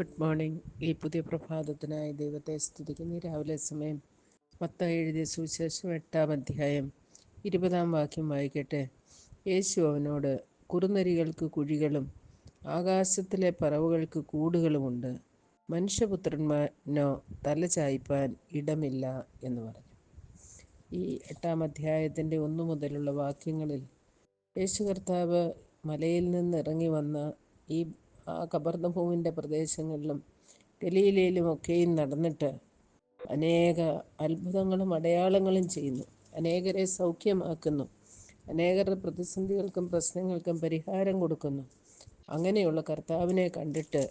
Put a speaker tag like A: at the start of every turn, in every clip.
A: Morning. ഈ പുതിയ പ്രഭാതത്തിനായി ദൈവത്തെ സ്തുതിക്കുന്ന. രാവിലെ സമയം മത്തായി എഴുതിയ സുവിശേഷം എട്ടാം അധ്യായം ഇരുപതാം വാക്യം വായിക്കട്ടെ. യേശു അവനോട് കുറുനരികൾക്ക് കുഴികളും ആകാശത്തിലെ പറവുകൾക്ക് കൂടുകളുമുണ്ട് മനുഷ്യപുത്രന്മാനോ തല ചായ്പാൻ ഇടമില്ല എന്ന് പറഞ്ഞു. ഈ എട്ടാം അധ്യായത്തിന്റെ ഒന്നു മുതലുള്ള വാക്യങ്ങളിൽ യേശു കർത്താവ് മലയിൽ നിന്ന് ഇറങ്ങി വന്ന ഈ ആ കബർദഭൂമിന്റെ പ്രദേശങ്ങളിലും ഗലീലയിലും ഒക്കെയും നടന്നിട്ട് അനേക അത്ഭുതങ്ങളും അടയാളങ്ങളും ചെയ്യുന്നു. അനേകരെ സൗഖ്യമാക്കുന്നു. അനേകരുടെ പ്രതിസന്ധികൾക്കും പ്രശ്നങ്ങൾക്കും പരിഹാരം കൊടുക്കുന്നു. അങ്ങനെയുള്ള കർത്താവിനെ കണ്ടിട്ട്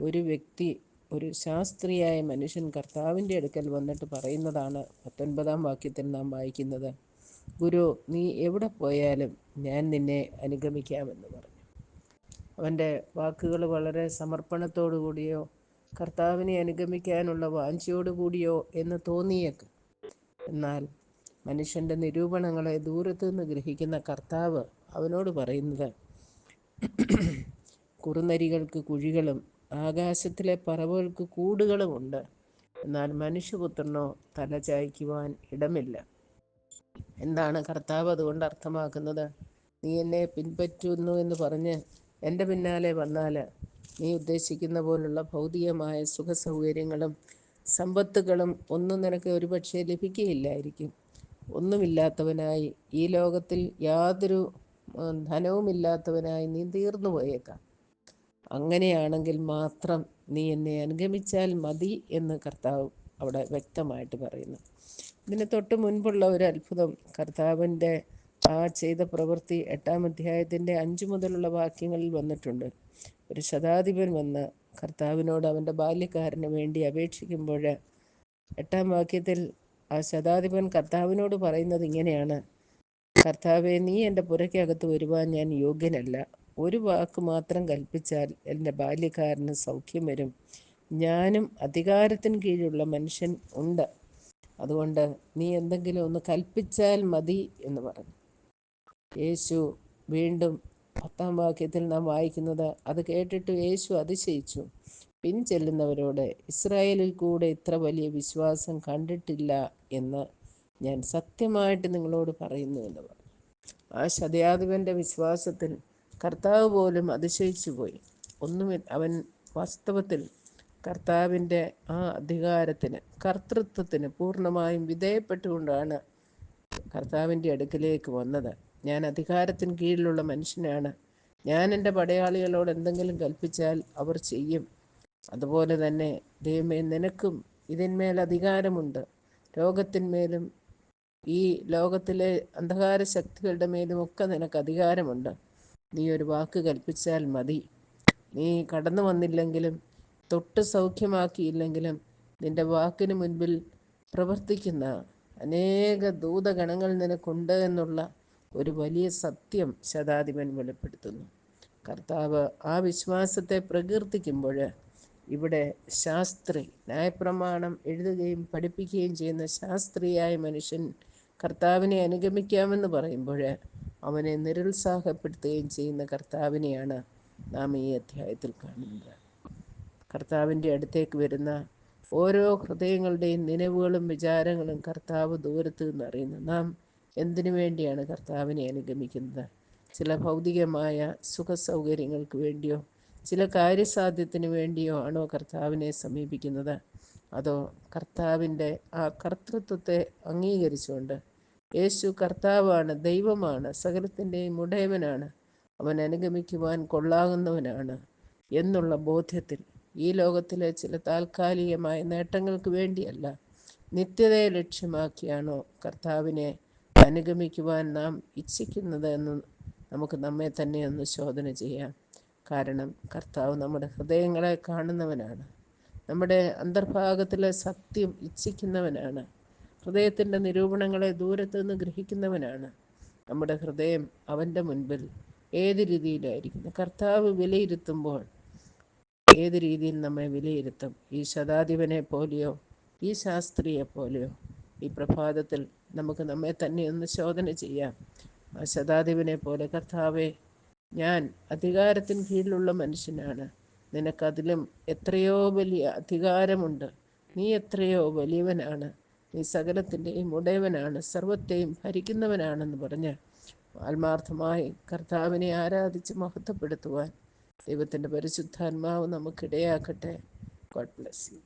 A: ഒരു വ്യക്തി ഒരു ശാസ്ത്രീയായ മനുഷ്യൻ കർത്താവിന്റെ അടുക്കൽ വന്നിട്ട് പറയുന്നതാണ് പത്തൊൻപതാം വാക്യത്തിൽ നാം വായിക്കുന്നത്. ഗുരു നീ എവിടെ പോയാലും ഞാൻ നിന്നെ അനുഗമിക്കാമെന്ന് പറഞ്ഞു അവന്റെ വാക്കുകൾ വളരെ സമർപ്പണത്തോടു കൂടിയോ കർത്താവിനെ അനുഗമിക്കാനുള്ള വാഞ്ചയോടു കൂടിയോ എന്ന് തോന്നിയേക്കും. എന്നാൽ മനുഷ്യന്റെ നിരൂപണങ്ങളെ ദൂരത്തു നിന്ന് ഗ്രഹിക്കുന്ന കർത്താവ് അവനോട് പറയുന്നത് കുറുനരികൾക്ക് കുഴികളും ആകാശത്തിലെ പറവുകൾക്ക് കൂടുകളുമുണ്ട് എന്നാൽ മനുഷ്യപുത്രനോ തല ചായ്ക്കുവാൻ ഇടമില്ല. എന്താണ് കർത്താവ് അതുകൊണ്ട് അർത്ഥമാക്കുന്നത്? നീ എന്നെ പിൻപറ്റുന്നു എന്ന് പറഞ്ഞ് എന്റെ പിന്നാലെ വന്നാൽ നീ ഉദ്ദേശിക്കുന്ന പോലുള്ള ഭൗതികമായ സുഖസൗകര്യങ്ങളും സമ്പത്തുകളും ഒന്നും നിനക്ക് ഒരുപക്ഷെ ലഭിക്കുകയില്ലായിരിക്കും. ഒന്നുമില്ലാത്തവനായി ഈ ലോകത്തിൽ യാതൊരു ധനവുമില്ലാത്തവനായി നീ തീർന്നു പോയേക്കാം. അങ്ങനെയാണെങ്കിൽ മാത്രം നീ എന്നെ അനുഗമിച്ചാൽ മതി എന്ന് കർത്താവ് അവിടെ വ്യക്തമായിട്ട് പറയുന്നു. ഇതിന് തൊട്ട് മുൻപുള്ള ഒരു അത്ഭുതം കർത്താവിന്റെ ആ ചെയ്ത പ്രവൃത്തി എട്ടാം അധ്യായത്തിന്റെ അഞ്ചു മുതലുള്ള വാക്യങ്ങളിൽ വന്നിട്ടുണ്ട്. ഒരു ശതാധിപൻ വന്ന് കർത്താവിനോട് അവന്റെ ബാല്യക്കാരന് വേണ്ടി അപേക്ഷിക്കുമ്പോൾ എട്ടാം വാക്യത്തിൽ ആ ശതാധിപൻ കർത്താവിനോട് പറയുന്നത് ഇങ്ങനെയാണ്. കർത്താവെ നീ എന്റെ പുരയ്ക്കകത്ത് വരുവാൻ ഞാൻ യോഗ്യനല്ല. ഒരു വാക്ക് മാത്രം കൽപ്പിച്ചാൽ എന്റെ ബാല്യക്കാരന് സൗഖ്യം വരും. ഞാനും അധികാരത്തിന് കീഴിലുള്ള മനുഷ്യൻ ഉണ്ട്. അതുകൊണ്ട് നീ എന്തെങ്കിലും ഒന്ന് കൽപ്പിച്ചാൽ മതി എന്ന് പറഞ്ഞു. യേശു വീണ്ടും പത്താം വാക്യത്തിൽ നാം വായിക്കുന്നത് അത് കേട്ടിട്ട് യേശു അതിശയിച്ചു. പിൻചെല്ലുന്നവരോട് ഇസ്രായേലിൽ കൂടെ ഇത്ര വലിയ വിശ്വാസം കണ്ടിട്ടില്ല എന്ന് ഞാൻ സത്യമായിട്ട് നിങ്ങളോട് പറയുന്നു എന്ന് പറഞ്ഞു. ആ ശതയാധിപന്റെ വിശ്വാസത്തിൽ കർത്താവ് പോലും അതിശയിച്ചു പോയി. ഒന്നും അവൻ വാസ്തവത്തിൽ കർത്താവിന്റെ ആ അധികാരത്തിന് കർത്തൃത്വത്തിന് പൂർണമായും വിധേയപ്പെട്ടുകൊണ്ടാണ് കർത്താവിന്റെ അടുക്കിലേക്ക് വന്നത്. ഞാൻ അധികാരത്തിന് കീഴിലുള്ള മനുഷ്യനാണ്. ഞാൻ എന്റെ പടയാളികളോട് എന്തെങ്കിലും കൽപ്പിച്ചാൽ അവർ ചെയ്യും. അതുപോലെ തന്നെ ദൈവമേ നിനക്കും ഇതിന്മേൽ അധികാരമുണ്ട്. ലോകത്തിന്മേലും ഈ ലോകത്തിലെ അന്ധകാര ശക്തികളുടെ മേലും ഒക്കെ നിനക്ക് അധികാരമുണ്ട്. നീ ഒരു വാക്ക് കൽപ്പിച്ചാൽ മതി. നീ കടന്നു വന്നില്ലെങ്കിലും തൊട്ട് സൗഖ്യമാക്കിയില്ലെങ്കിലും നിന്റെ വാക്കിന് മുൻപിൽ പ്രവർത്തിക്കുന്ന അനേക ദൂതഗണങ്ങൾ നിനക്കുണ്ട് എന്നുള്ള ഒരു വലിയ സത്യം ശതാധിപൻ വെളിപ്പെടുത്തുന്നു. കർത്താവ് ആ വിശ്വാസത്തെ പ്രകീർത്തിക്കുമ്പോൾ ഇവിടെ ശാസ്ത്രി ന്യായപ്രമാണം എഴുതുകയും പഠിപ്പിക്കുകയും ചെയ്യുന്ന ശാസ്ത്രിയായ മനുഷ്യൻ കർത്താവിനെ അനുഗമിക്കാമെന്ന് പറയുമ്പോൾ അവനെ നിരുത്സാഹപ്പെടുത്തുകയും ചെയ്യുന്ന കർത്താവിനെയാണ് നാം ഈ അധ്യായത്തിൽ കാണുന്നത്. കർത്താവിന്റെ അടുത്തേക്ക് വരുന്ന ഓരോ ഹൃദയങ്ങളുടെയും നിലവുകളും വിചാരങ്ങളും കർത്താവ് ദൂരത്ത് നിന്ന് അറിയുന്നു. നാം എന്തിനു വേണ്ടിയാണ് കർത്താവിനെ അനുഗമിക്കുന്നത്? ചില ഭൗതികമായ സുഖ സൗകര്യങ്ങൾക്ക് വേണ്ടിയോ ചില കാര്യസാധ്യത്തിന് വേണ്ടിയോ ആണോ കർത്താവിനെ സമീപിക്കുന്നത്? അതോ കർത്താവിന്റെ ആ കർത്തൃത്വത്തെ അംഗീകരിച്ചുകൊണ്ട് യേശു കർത്താവാണ് ദൈവമാണ് സകലത്തിന്റെയും ഉടയവനാണ് അവൻ അനുഗമിക്കുവാൻ കൊള്ളാകുന്നവനാണ് എന്നുള്ള ബോധ്യത്തിൽ ഈ ലോകത്തിലെ ചില താൽക്കാലികമായ നേട്ടങ്ങൾക്ക് വേണ്ടിയല്ല നിത്യതയെ ലക്ഷ്യമാക്കിയാണോ കർത്താവിനെ അനുഗമിക്കുവാൻ നാം ഇച്ഛിക്കുന്നത് എന്ന് നമുക്ക് നമ്മെ തന്നെ ഒന്ന് ശോധന ചെയ്യാം. കാരണം കർത്താവ് നമ്മുടെ ഹൃദയങ്ങളെ കാണുന്നവനാണ്. നമ്മുടെ അന്തർഭാഗത്തിലെ സത്യം ഇച്ഛിക്കുന്നവനാണ്. ഹൃദയത്തിന്റെ നിരൂപണങ്ങളെ ദൂരത്തു നിന്ന് ഗ്രഹിക്കുന്നവനാണ്. നമ്മുടെ ഹൃദയം അവന്റെ മുൻപിൽ ഏത് രീതിയിലായിരിക്കും കർത്താവ് വിലയിരുത്തുമ്പോൾ ഏത് രീതിയിൽ നമ്മെ വിലയിരുത്തും? ഈ ശതാധിപനെ പോലെയോ? ഈ ശാസ്ത്രിയെ പോലെയോ? ഈ പ്രഭാതത്തിൽ നമുക്ക് നമ്മെ തന്നെ ഒന്ന് ശോധന ചെയ്യാം. ആ ശതാധിപനെ പോലെ കർത്താവെ ഞാൻ അധികാരത്തിന് കീഴിലുള്ള മനുഷ്യനാണ്. നിനക്കതിലും എത്രയോ വലിയ അധികാരമുണ്ട്. നീ എത്രയോ വലിയവനാണ്. നീ സകലത്തിന്റെയും ഉടയവനാണ്. സർവത്തെയും ഭരിക്കുന്നവനാണെന്ന് പറഞ്ഞ് ആത്മാർത്ഥമായി കർത്താവിനെ ആരാധിച്ച് മഹത്വപ്പെടുത്തുവാൻ ദൈവത്തിന്റെ പരിശുദ്ധാത്മാവ് നമുക്കിടയാക്കട്ടെ. God bless you